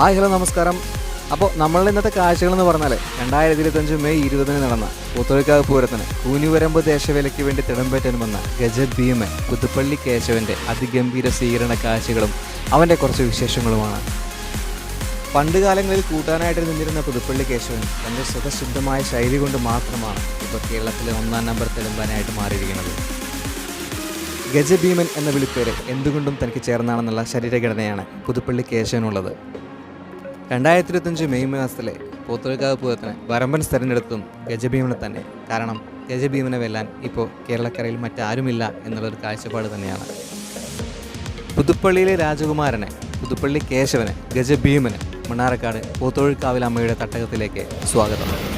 Hi hello നമസ്കാരം. അപ്പോൾ നമ്മളുടെ ഇന്നത്തെ കാഴ്ചകൾ എന്ന് പറഞ്ഞാൽ രണ്ടായിരത്തി ഇരുപത്തഞ്ച് മെയ് ഇരുപതിന് നടന്ന പൂത്തൊഴിക്കാവ് പൂരത്തിന് കൂനിവരമ്പ് ദേശവേലയ്ക്ക് വേണ്ടി തിടമ്പേറ്റൻ വന്ന ഗജഭീമൻ പുതുപ്പള്ളി കേശവന്റെ അതിഗംഭീര സ്വീകരണ കാഴ്ചകളും അവന്റെ കുറച്ച് വിശേഷങ്ങളുമാണ്. പണ്ട് കാലങ്ങളിൽ കൂട്ടാനായിട്ട് നിന്നിരുന്ന പുതുപ്പള്ളി കേശവൻ തന്റെ സുഖശുദ്ധമായ ശൈലി കൊണ്ട് മാത്രമാണ് ഇപ്പോൾ കേരളത്തിലെ ഒന്നാം നമ്പർ തെലുമ്പാനായിട്ട് മാറിയിരിക്കുന്നത്. ഗജഭീമൻ എന്ന വിളിപ്പേര് എന്തുകൊണ്ടും തനിക്ക് ചേർന്നാണെന്നുള്ള ശരീരഘടനയാണ് പുതുപ്പള്ളി കേശവനുള്ളത്. രണ്ടായിരത്തി ഇരുപത്തഞ്ച് മെയ് മാസത്തിലെ പോത്തുകൾക്കാവ് പൂരത്തിന് വരമ്പൻ തെരഞ്ഞെടുത്തും ഗജഭീമനെ തന്നെ. കാരണം ഗജഭീമനെ വെല്ലാൻ ഇപ്പോൾ കേരളക്കരയിൽ മറ്റാരുമില്ല എന്നുള്ളൊരു കാഴ്ചപ്പാട് തന്നെയാണ്. പുതുപ്പള്ളിയിലെ രാജകുമാരനെ പുതുപ്പള്ളി കേശവനെ ഗജഭീമന് മണ്ണാറക്കാട് പോത്തൊഴിക്കാവിൽ അമ്മയുടെ തട്ടകത്തിലേക്ക് സ്വാഗതം.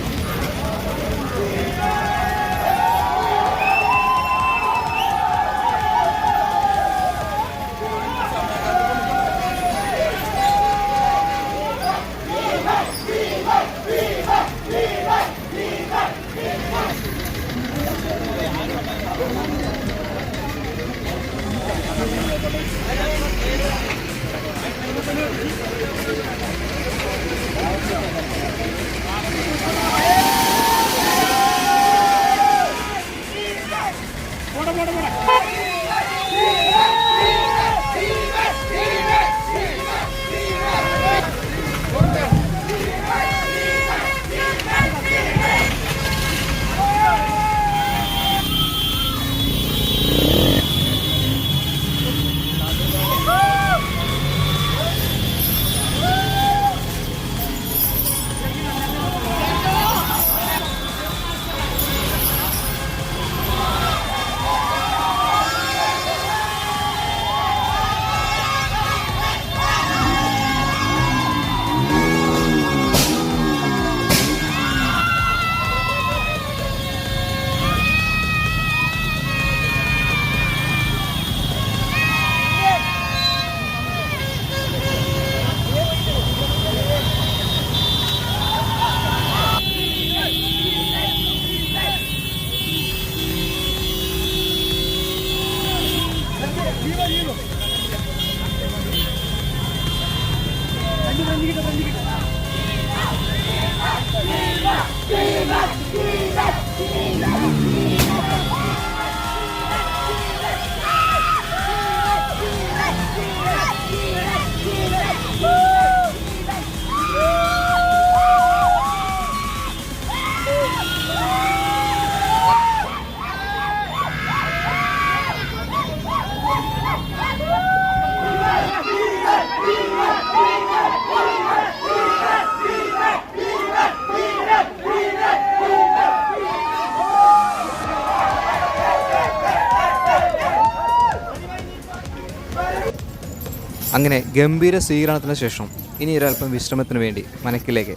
അങ്ങനെ ഗംഭീര സ്വീകരണത്തിന് ശേഷം ഇനി ഒരൽപ്പം വിശ്രമത്തിന് വേണ്ടി മനക്കിലേക്ക്.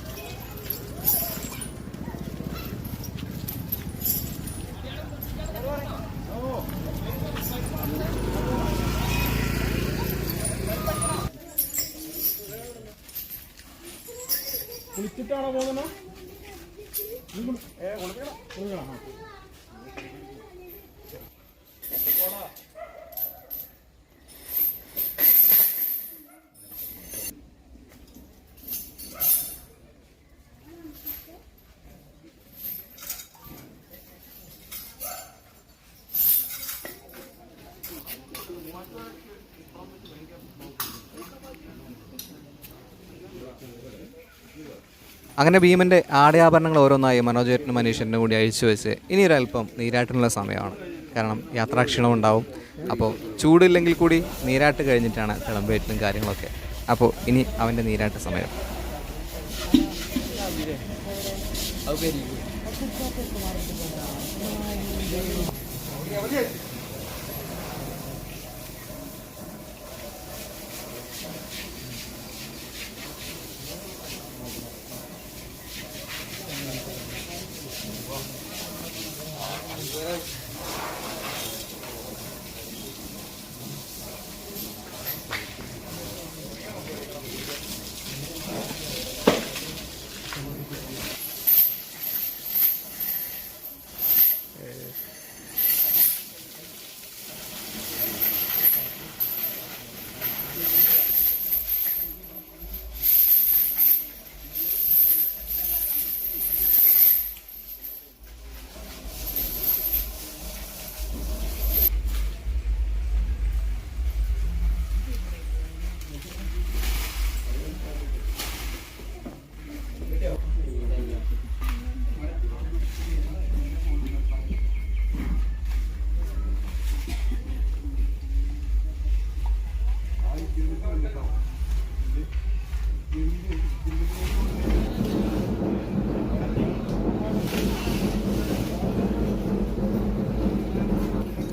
കുളിച്ചിട്ടാണോ പോകുന്നത്? അങ്ങനെ ഭീമന്റെ ആടയാഭരണങ്ങൾ ഓരോന്നായി മനോജേട്ടനും മനീഷനും കൂടി അഴിച്ചു വെച്ച് ഇനി ഒരല്പം നീരാട്ടിനുള്ള സമയമാണ്. കാരണം യാത്രാക്ഷീണം ഉണ്ടാവും. അപ്പോൾ ചൂടില്ലെങ്കിൽ കൂടി നീരാട്ട് കഴിഞ്ഞിട്ടാണ് തിളമ്പേറ്റിനും കാര്യങ്ങളൊക്കെ. അപ്പോൾ ഇനി അവന്റെ നീരാട്ട് സമയം. Okay.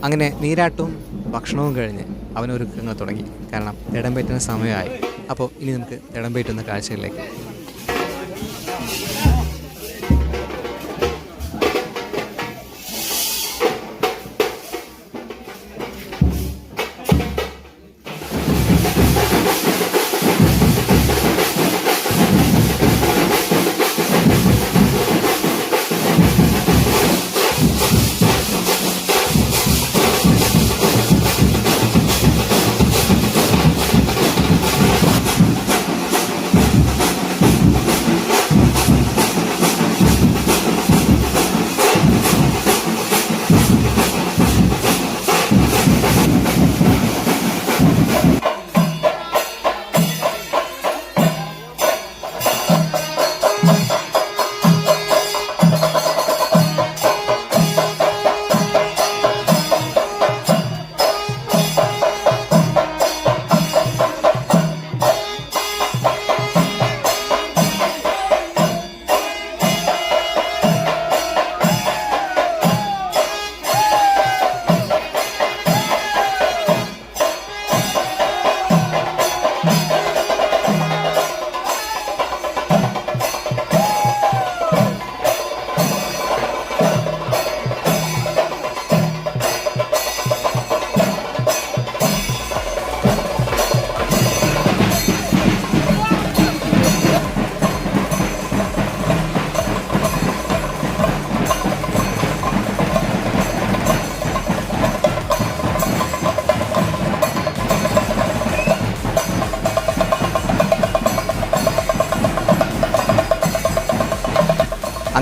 അങ്ങനെ നീരാട്ടവും ഭക്ഷണവും കഴിഞ്ഞ് അവനൊരുക്കങ്ങൾ തുടങ്ങി. കാരണം ഇടം പറ്റുന്ന സമയമായി. അപ്പോൾ ഇനി നമുക്ക് ഇടം പറ്റുന്ന കാഴ്ചകളിലേക്ക്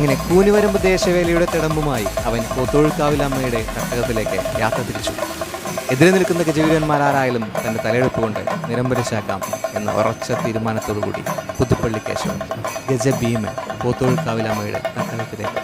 അങ്ങനെ കൂനിവരമ്പ് ദേശവേലയുടെ തിടമ്പുമായി അവൻ പോത്തൊഴുക്കാവിലമ്മയുടെ തട്ടകത്തിലേക്ക് യാത്ര തിരിച്ചു. എതിരെ നിൽക്കുന്ന ഗജവീരന്മാരാരായാലും തന്റെ തലയെടുപ്പ് കൊണ്ട് നിരമ്പരിച്ചാക്കാം എന്ന ഉറച്ച തീരുമാനത്തോടുകൂടി പുതുപ്പള്ളി കേശവൻ ഗജഭീമൻ പോത്തൊഴുക്കാവിലമ്മയുടെ തട്ടകത്തിലേക്ക്